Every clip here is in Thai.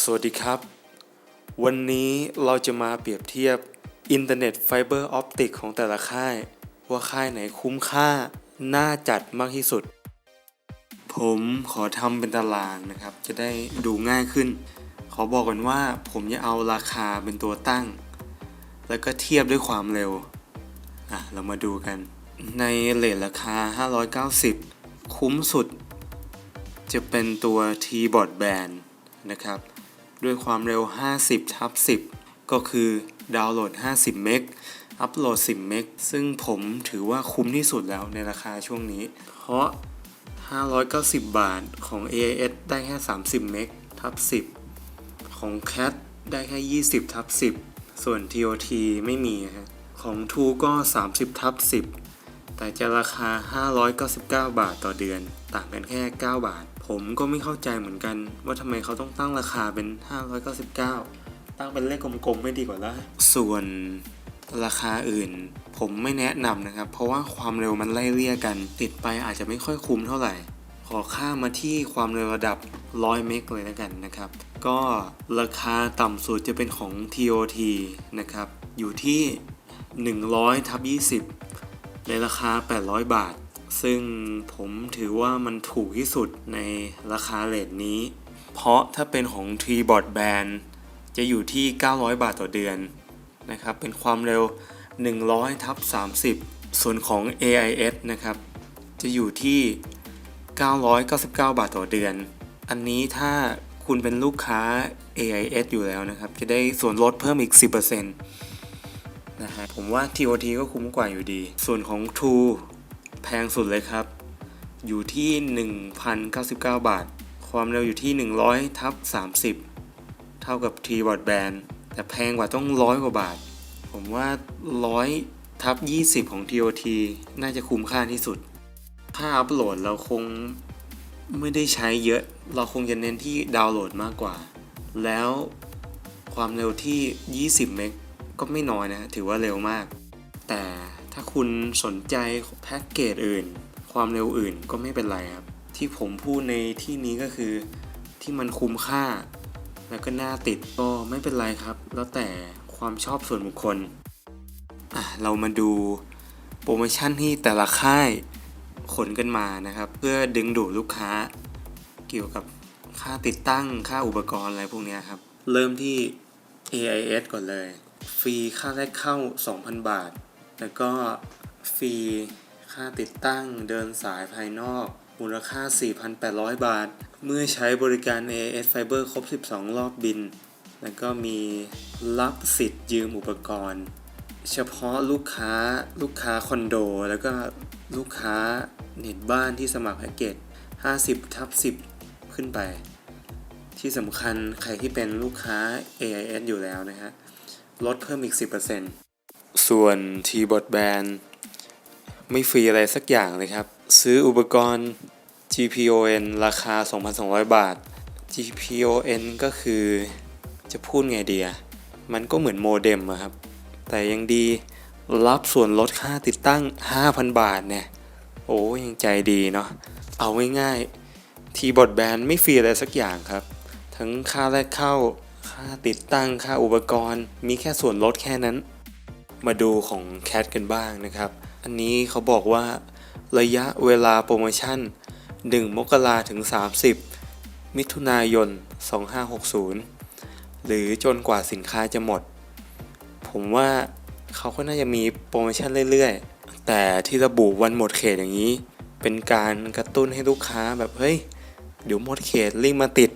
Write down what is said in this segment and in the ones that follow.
สวัสดีครับ วันนี้เราจะมาเปรียบเทียบอินเทอร์เน็ตไฟเบอร์ออปติกของแต่ละค่าย ว่าค่ายไหนคุ้มค่า น่าจัดมากที่สุด ผมขอทำเป็นตารางนะครับ จะได้ดูง่ายขึ้น ขอบอกกันว่าผมจะเอาราคาเป็นตัวตั้ง แล้วก็เทียบด้วยความเร็ว อะ เรามาดูกัน ในเลทราคา 590 คุ้มสุด จะเป็นตัว T-Bot Band นะครับ ด้วยความเร็ว 50ทับ10 ก็คือดาวน์โหลด 50 เมก อัปโหลด 10 เมก ซึ่งผมถือว่าคุ้มที่สุดแล้วในราคาช่วงนี้ เพราะ 590 บาทของ AIS ได้แค่ 30 เมกทับ10 ของ CAT ได้แค่ 20ทับ10 ส่วน TOT ไม่มีฮะ ของ True ก็ 30ทับ10 แต่จะราคา 599 บาทต่อเดือน ต่างกันแค่ 9 บาท ผมก็ไม่เข้าใจเหมือนกัน ว่าทำไมเขาต้องตั้งราคาเป็น 599 ตั้งเป็นเลขกลมๆไม่ดีกว่าละส่วนราคาอื่น ผมไม่แนะนำนะครับ เพราะว่าความเร็วมันไล่เลี่ยกัน ติดไปอาจจะไม่ค่อยคุ้มเท่าไหร่ ขอค่ามาที่ความเร็วระดับ 100 เมกเลยแล้วกันนะครับ ก็ราคาต่ำสุดจะเป็นของ TOT นะครับ อยู่ที่ 100ทับ20 ในราคา 800 บาท ซึ่งผมถือว่ามันถูกที่สุดในราคาเลทนี้ เพราะถ้าเป็นของ t b o t Band จะอยู่ที่ 900 บาทต่อเดือนนะครับ เป็นความเร็ว 100ทับ30 ส่วนของ AIS นะครับ จะอยู่ที่ 999 บาทต่อเดือน อันนี้ถ้าคุณเป็นลูกค้า AIS อยู่แล้วนะครับ จะได้ส่วนลดเพิ่มอีก 10%นะฮะผมว่า TOT ก็คุ้มกว่าอยู่ดี ส่วนของ True แพงสุดเลยครับ อยู่ที่ 1,099 บาท ความเร็วอยู่ที่ 100ทับ30 เท่ากับ t w a t Band แต่แพงกว่าต้องร้อยกว่าบาท ผมว่า 100ทับ20 ของ TOT น่าจะคุ้มค่าที่สุด ถ้าอัปโหลดเราคงไม่ได้ใช้เยอะ เราคงจะเน้นที่ดาวน์โหลดมากกว่า แล้วความเร็วที่ 20 เมกก็ไม่น้อยนะ ถือว่าเร็วมาก แต่ ถ้าคุณสนใจแพ็กเกจอื่น ความเร็วอื่นก็ไม่เป็นไรครับ ที่ผมพูดในที่นี้ก็คือที่มันคุ้มค่า แล้วก็น่าติดก็ไม่เป็นไรครับ แล้วแต่ความชอบส่วนบุคคลอะเรามาดูโปรโมชั่นที่แต่ละค่ายขนกันมานะครับ เพื่อดึงดูดลูกค้า เกี่ยวกับค่าติดตั้งค่าอุปกรณ์อะไรพวกนี้ครับ เริ่มที่ AIS ก่อนเลย ฟรีค่าแรกเข้า 2,000 บาท แล้วก็ฟรีค่าติดตั้งเดินสายภายนอก มูลค่า 4,800 บาท เมื่อใช้บริการ A S Fiber ครบ 12 รอบบิน แล้วก็มีรับสิทธิ์ยืมอุปกรณ์ เฉพาะลูกค้าลูกค้าคอนโด แล้วก็ลูกค้าเน็ตบ้านที่สมัครแพ็กเกจ 50 ทับ 10 ขึ้นไป ที่สำคัญใครที่เป็นลูกค้า AIS อยู่แล้วนะฮะ ลดเพิ่มอีก 10% ส่วน T-Bot Band ไม่ฟรีอะไรสักอย่างเลยครับ ซื้ออุปกรณ์ GPON ราคา 2,200 บาท GPON ก็คือจะพูดไงเดีย มันก็เหมือนโมเด็มอะครับ แต่ยังดีรับส่วนลดค่าติดตั้ง 5,000 บาทเนี่ย โอ้ยังใจดีเนาะ เอาง่ายๆ T-Bot Band ไม่ฟรีอะไรสักอย่างครับ ทั้งค่าแรกเข้า ค่าติดตั้ง ค่าอุปกรณ์ มีแค่ส่วนลดแค่นั้น มาดูของ Cat กันบ้างนะครับ อันนี้เขาบอกว่าระยะเวลาโปรโมชั่น 1 มกราถึง 30 มิถุนายน 2560 หรือจนกว่าสินค้าจะหมด ผมว่าเขาก็น่าจะมีโปรโมชั่นเรื่อยๆ แต่ที่ระบุวันหมดเขตอย่างนี้ เป็นการกระตุ้นให้ลูกค้าแบบ เฮ้ย เดี๋ยวหมดเขตรีบมาติด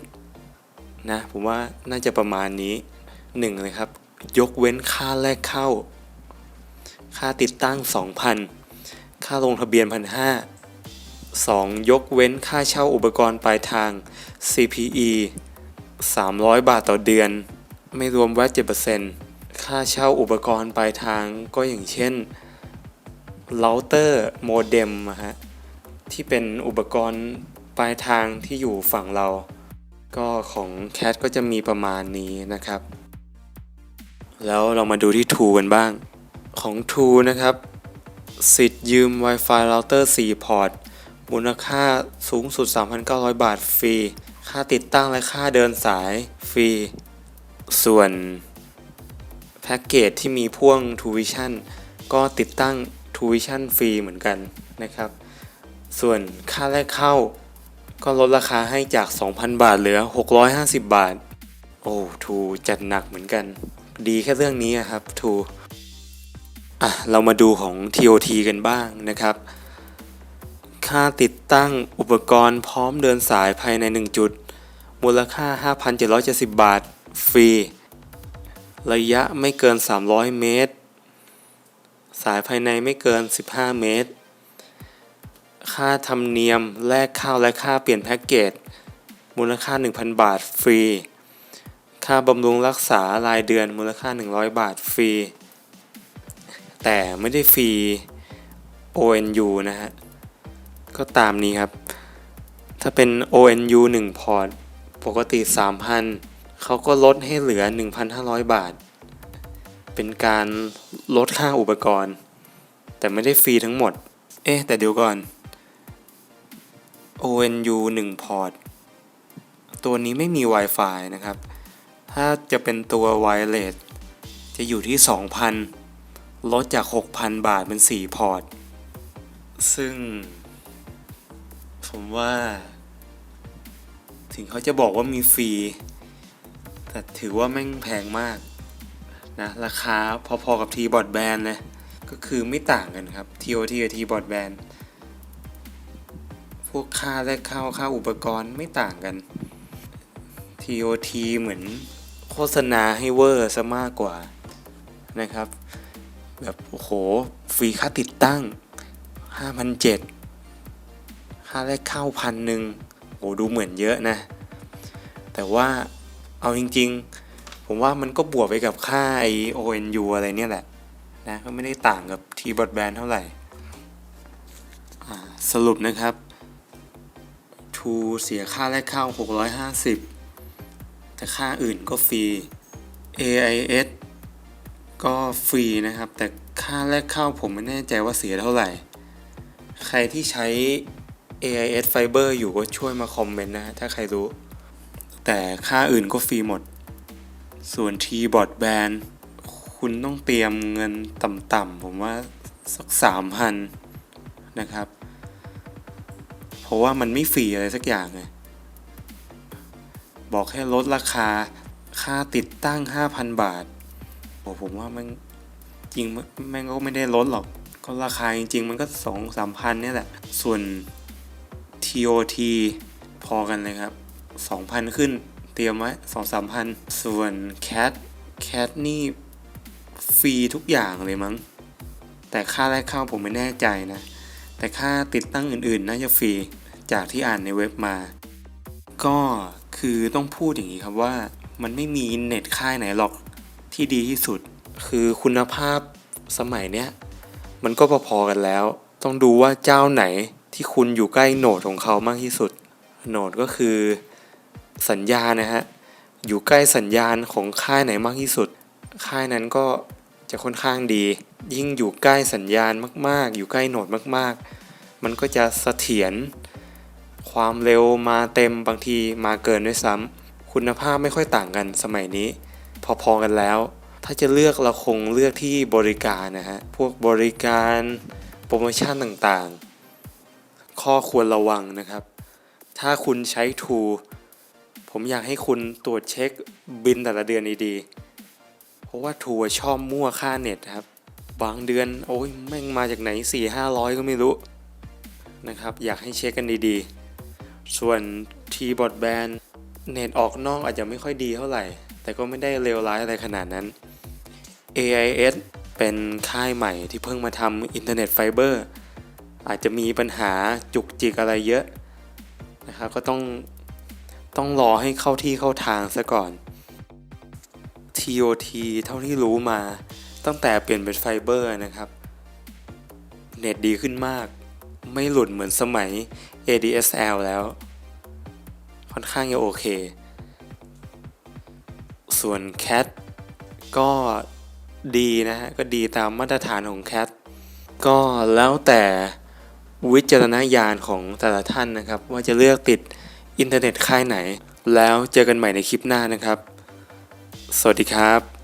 นะ ผมว่าน่าจะประมาณนี้หนึ่งเลยครับ ยกเว้นค่าแรกเข้า ค่าติดตั้ง 2,000 ค่าลงทะเบียน 1,500 2. ยกเว้นค่าเช่าอุปกรณ์ปลายทาง CPE 300 บาทต่อเดือน ไม่รวมแวต7%ค่าเช่าอุปกรณ์ปลายทางก็อย่างเช่นเราเตอร์โมเด็มฮะที่เป็นอุปกรณ์ปลายทางที่อยู่ฝั่งเรา ก็ของ Cat ก็จะมีประมาณนี้นะครับ แล้วเรามาดูที่ True กันบ้าง ของ True นะครับ สิทธิ์ยืม Wi-Fi router 4 พอร์ต มูลค่าสูงสุด 3,900 บาทฟรี ค่าติดตั้งและค่าเดินสายฟรี ส่วนแพ็กเกจที่มีพ่วง t u i t i o n ก็ติดตั้ง t u i t i o n ฟรีเหมือนกันนะครับ ส่วนค่าแรกเข้าก็ลดราคาให้จาก 2,000 บาทเหลือ 650 บาท โอ้ ทูจัดหนักเหมือนกัน ดีแค่เรื่องนี้อะครับ ทู อะเรามาดูของ TOT กันบ้างนะครับ ค่าติดตั้งอุปกรณ์พร้อมเดินสายภายใน 1 จุด มูลค่า 5,770 บาท ฟรี ระยะไม่เกิน 300 เมตร สายภายในไม่เกิน 15 เมตร ค่าธรรมเนียมแลกข้าวและค่าเปลี่ยนแพ็กเกจ มูลค่า 1,000 บาท ฟรี ค่าบำรุงรักษารายเดือนมูลค่า 100 บาท ฟรี แต่ไม่ได้ฟรี ONU นะฮะ ก็ตามนี้ครับ ถ้าเป็น ONU 1 พอร์ต ปกติ 3,000 เขาก็ลดให้เหลือ 1,500 บาท เป็นการลดค่าอุปกรณ์ แต่ไม่ได้ฟรีทั้งหมด เอ๊ะ แต่เดี๋ยวก่อน ONU 1 พอร์ต ตัวนี้ไม่มี Wi-Fi นะครับ ถ้าจะเป็นตัว Wireless จะอยู่ที่ 2,000 ลดจาก 6,000 บาทเป็น 4 พอร์ต ซึ่ง ผมว่า ถึงเขาจะบอกว่ามีฟรี แต่ถือว่าแม่งแพงมากนะ ราคาพอๆกับ T บอดแบนเลยก็คือไม่ต่างกันครับ TOT กับ T บอดแบนพวกค่าแรกเข้าค่าอุปกรณ์ไม่ต่างกัน TOT เหมือนโฆษณาให้เวอร์ซะมากกว่านะครับ แบบโอ้โหฟรีค่าติดตั้ง 5,700 ค่าแรกเข้าพันหนึ่งโอ้ดูเหมือนเยอะนะ แต่ว่าเอาจริงๆ ผมว่ามันก็บวกไปกับค่าไอ ONU อะไรเนี่ยแหละนะก็ไม่ได้ต่างกับ T บอ d แบนเท่าไหร่ สรุปนะครับทูเสียค่าแรกเข้า 650 แต่ค่าอื่นก็ฟรี AIS ก็ฟรีนะครับ แต่ค่าแรกเข้าผมไม่แน่ใจว่าเสียเท่าไหร่ ใครที่ใช้ AIS Fiber อยู่ก็ช่วยมาคอมเมนต์นะถ้าใครรู้ แต่ค่าอื่นก็ฟรีหมด ส่วน T b o a d Band คุณต้องเตรียมเงินต่ำๆผมว่าสัก3,000นะครับ เพราะว่ามันไม่ฟรีอะไรสักอย่างเลยบอกแค่ลดราคาค่าติดตั้ง 5,000 บาท โอ้ผมว่ามันจริงแม่งก็ไม่ได้ลดหรอก ก็ราคาจริง ๆ มันก็2 3พันเนี่ยแหละ ส่วน TOT พอกันเลยครับ 2,000 ขึ้นเตรียมไว้2 3พันส่วน CAT CAT นี่ฟรีทุกอย่างเลยมั้ง แต่ค่าแรกเข้าผมไม่แน่ใจนะ แต่ค่าติดตั้งอื่นๆ น่าจะฟรีจากที่อ่านในเว็บมา ก็คือต้องพูดอย่างนี้ครับว่ามันไม่มีเน็ตค่ายไหนหรอก ที่ดีที่สุด คือคุณภาพสมัยเนี้ยมันก็พอๆกันแล้ว ต้องดูว่าเจ้าไหนที่คุณอยู่ใกล้โหนดของเขามากที่สุด โหนดก็คือสัญญาณนะฮะ อยู่ใกล้สัญญาณของค่ายไหนมากที่สุด ค่ายนั้นก็จะค่อนข้างดี ยิ่งอยู่ใกล้สัญญาณมาก ๆ อยู่ใกล้โหนดมาก ๆ มันก็จะเสถียร ความเร็วมาเต็มบางทีมาเกินด้วยซ้ำคุณภาพไม่ค่อยต่างกันสมัยนี้ พอๆกันแล้ว ถ้าจะเลือกเราคงเลือกที่บริการนะฮะ พวกบริการโปรโมชั่นต่างๆ ข้อควรระวังนะครับ ถ้าคุณใช้ทูผมอยากให้คุณตรวจเช็คบินแต่ละเดือนดีๆ เพราะว่าทูชอบมั่วค่าเน็ตครับ บางเดือนโอ้ยแม่งมาจากไหน 4 5 0 0 ก็ไม่รู้นะครับ อยากให้เช็คกันดีๆ ส่วน T b o a d Band เน็ตออกนอกอาจจะไม่ค่อยดีเท่าไหร่ แต่ก็ไม่ได้เลวร้ายอะไรขนาดนั้น AIS เป็นค่ายใหม่ที่เพิ่งมาทำอินเทอร์เน็ตไฟเบอร์อาจจะมีปัญหาจุกจิกอะไรเยอะนะครับก็ต้องต้องรอให้เข้าที่เข้าทางซะก่อน TOT เท่าที่รู้มาตั้งแต่เปลี่ยนเป็นไฟเบอร์นะครับ เน็ตดีขึ้นมาก ไม่หลุดเหมือนสมัย ADSL แล้ว ค่อนข้างจะโอเค ส่วนแคทก็ดีนะฮะก็ดีตามมาตรฐานของแคทก็แล้วแต่วิจารณญาณของแต่ละท่านนะครับ ว่าจะเลือกติดอินเทอร์เน็ตค่ายไหน แล้วเจอกันใหม่ในคลิปหน้านะครับ สวัสดีครับ